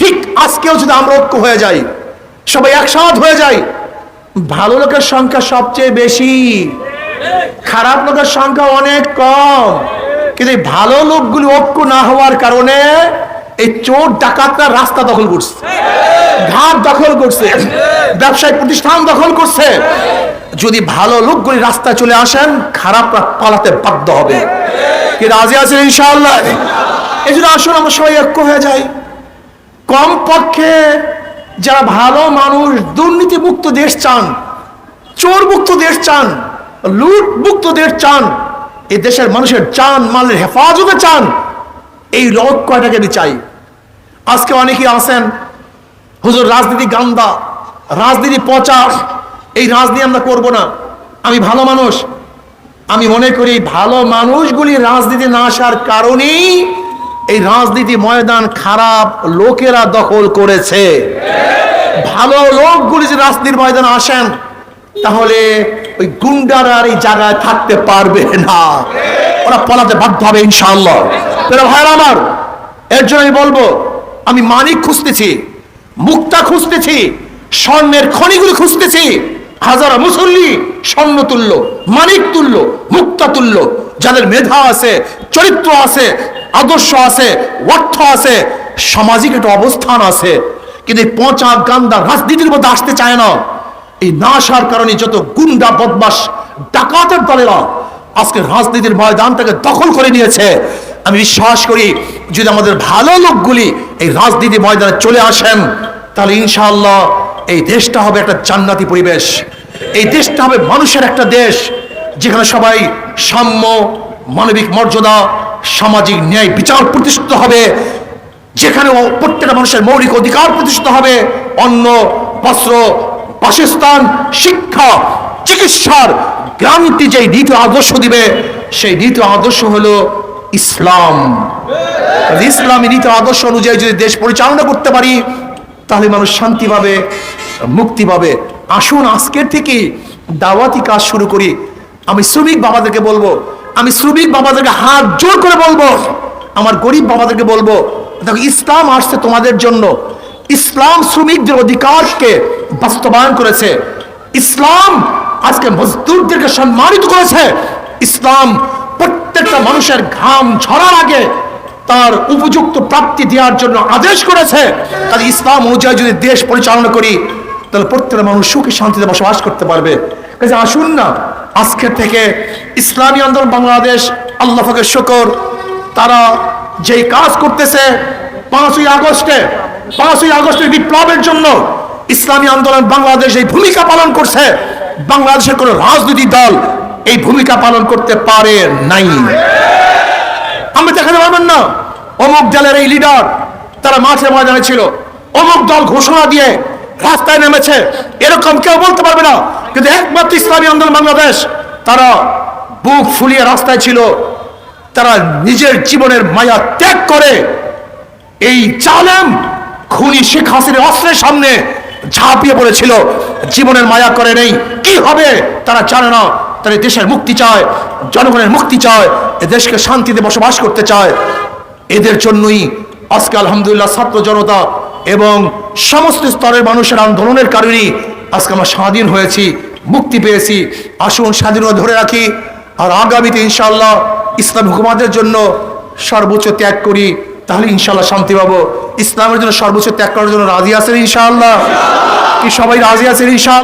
ঠিক আজকেও যদি আমরা ঐক্য হয়ে যাই, সবাই একসাথ হয়ে যাই, ভালো লোকের সংখ্যা সবচেয়ে বেশি, খারাপ লোকের সংখ্যা অনেক কম। কিন্তু এই ভালো লোকগুলি ঐক্য না হওয়ার কারণে এই চোর ডাকাতরা রাস্তা দখল করছে, ঘাট দখল করছে, ব্যবসায়িক প্রতিষ্ঠান দখল করছে। যদি ভালো লোকগুলি রাস্তায় চলে আসেন, খারাপরা পালাতে বাধ্য হবে। কি রাজি আছেন ইনশাআল্লাহ? এই জন্য আসুন, আমরা সবাই ঐক্য হয়ে যাই। কম পক্ষে যারা ভালো মানুষ দুর্নীতি মুক্ত দেশ চান চোর মুক্ত দেশ চান লুট মুক্ত দেশ চান এই দেশের মানুষের চান মালের হেফাজতে চান, এই লোক কয়টাকে আমি চাই? আজকে অনেকেই আছেন, হুজুর, রাজনীতি গান্দা, রাজনীতি পচা, এই রাজনীতি আমরা করব না। আমি ভালো মানুষ, আমি মনে করি ভালো মানুষগুলি রাজনীতি না আসার কারণেই এই রাজনীতি ময়দান খারাপ লোকেরা দখল করেছে। ভালো লোকগুলি যে রাজনীতির ময়দানে আসেন, তাহলে ওই গুন্ডারা এই জায়গায় থাকতে পারবে না। ওরা পলাতে বাধ্য হবে ইনশাআল্লাহ। তাহলে ভাইরা আমার, এর জন্য আমি বলব, আমি মানিক খুঁজতেছি, মুক্তা খুঁজতেছি, স্বর্ণের খনিগুলি খুঁজতেছি, হাজারা মুসল্লি স্বর্ণ তুল্য, মানিক তুল্য, মুক্তা তুল্য, যাদের মেধা আছে চরিত্র আছে, আদর্শ আছে, অর্থ আছে, সামাজিক একটা অবস্থান আছে। কিন্তু পচা গান্দা রাজনীতির মধ্যে আসতে চায় না। এই না আসার কারণে যত গুন্ডা বদমাস ডাকাতের দলেরা আজকে রাজনীতির ময়দানটাকে দখল করে নিয়েছে। আমি বিশ্বাস করি, যদি আমাদের ভালো লোকগুলি এই রাজনীতি ময়দানে চলে আসেন, তাহলে ইনশাআল্লাহ এই দেশটা হবে একটা জান্নাতি পরিবেশ। এই দেশটা হবে মানুষের একটা দেশ, যেখানে সবাই সাম্য মানবিক মর্যাদা, সামাজিক ন্যায় বিচার প্রতিষ্ঠিত হবে যেখানে প্রত্যেকটা মানুষের মৌলিক অধিকার প্রতিষ্ঠিত হবে, অন্ন, বস্ত্র, বাসস্থান, শিক্ষা, চিকিৎসার গ্রান্তি যে নীতি আদর্শ দিবে, সেই নীতি আদর্শ হলো ইসলাম। ইসলামী নীতি আদর্শ অনুযায়ী যদি দেশ পরিচালনা করতে পারি, তাহলে মানুষ শান্তি পাবে, মুক্তি পাবে। আসুন আজকের থেকে দাওয়াতি কাজ শুরু করি। আমি শ্রমিক বাবাদেরকে বলব আমি শ্রমিক বাবাদেরকে হাত জোর করে বলব, আমার গরিব বাবাদেরকে বলব, দেখো, ইসলাম আসছে তোমাদের জন্য। ইসলাম শ্রমিকদের অধিকারকে বাস্তবায়ন করেছে। ইসলাম আজকে মজদুরদেরকে সম্মানিত করেছে। ইসলাম প্রত্যেকটা মানুষের ঘাম ঝরার আগে তার উপযুক্ত প্রাপ্তি দেওয়ার জন্য আদেশ করেছে। তাহলে ইসলাম অনুযায়ী যদি দেশ পরিচালনা করি, তাহলে প্রত্যেকটা মানুষ সুখী শান্তিতে বসবাস করতে পারবে। কাজে আসুন না আজকের থেকে ইসলামী আন্দোলন বাংলাদেশ আল্লাহ ফাকের শকর। তারা যেই কাজ করতেছে পাঁচই আগস্টে, পাঁচই আগস্টের বিপ্লবের জন্য ইসলামী আন্দোলন বাংলাদেশ এই ভূমিকা পালন করছে। বাংলাদেশের কোনো রাজনৈতিক দল এই ভূমিকা পালন করতে পারে নাই। আমরা দেখাতে পারবেন না, অমুক দলের এই লিডার তারা মাঠে ময়দানে ছিল, অমুক দল ঘোষণা দিয়ে রাস্তায় নেমেছে, এরকম কেউ বলতে পারবে না। কিন্তু একমাত্র ইসলামী আন্দোলন বাংলাদেশ, তারা বুক ফুলিয়ে রাস্তায় ছিল, তারা নিজের জীবনের মায়া ত্যাগ করে, এই জালেম খুনি শেখ হাসিনের অস্ত্রের সামনে ঝাঁপিয়ে পড়েছিল। জীবনের মায়া করে নেই। কি হবে? তারা জানে না। তারা দেশের মুক্তি চায়, জনগণের মুক্তি চায়, এ দেশকে শান্তিতে বসবাস করতে চায়। এদের জন্যই আজকে আলহামদুলিল্লাহ ছাত্র জনতা এবং সমস্ত স্তরের মানুষের আন্দোলনের কারণেই আজকে আমরা স্বাধীন হয়েছি, মুক্তি পেয়েছি। আসুন স্বাধীনতা ধরে রাখি আর আগামীতে ইনশাল্লাহ ইসলাম হুকুমাদের জন্য সর্বোচ্চ ত্যাগ করি, তাহলে ইনশাল্লাহ শান্তি পাবো। ইসলামের জন্য সর্বোচ্চ ত্যাগ করার জন্য রাজি আছেন ইনশাআল্লাহ? কি সবাই রাজি আছেন ইনশাআল্লাহ?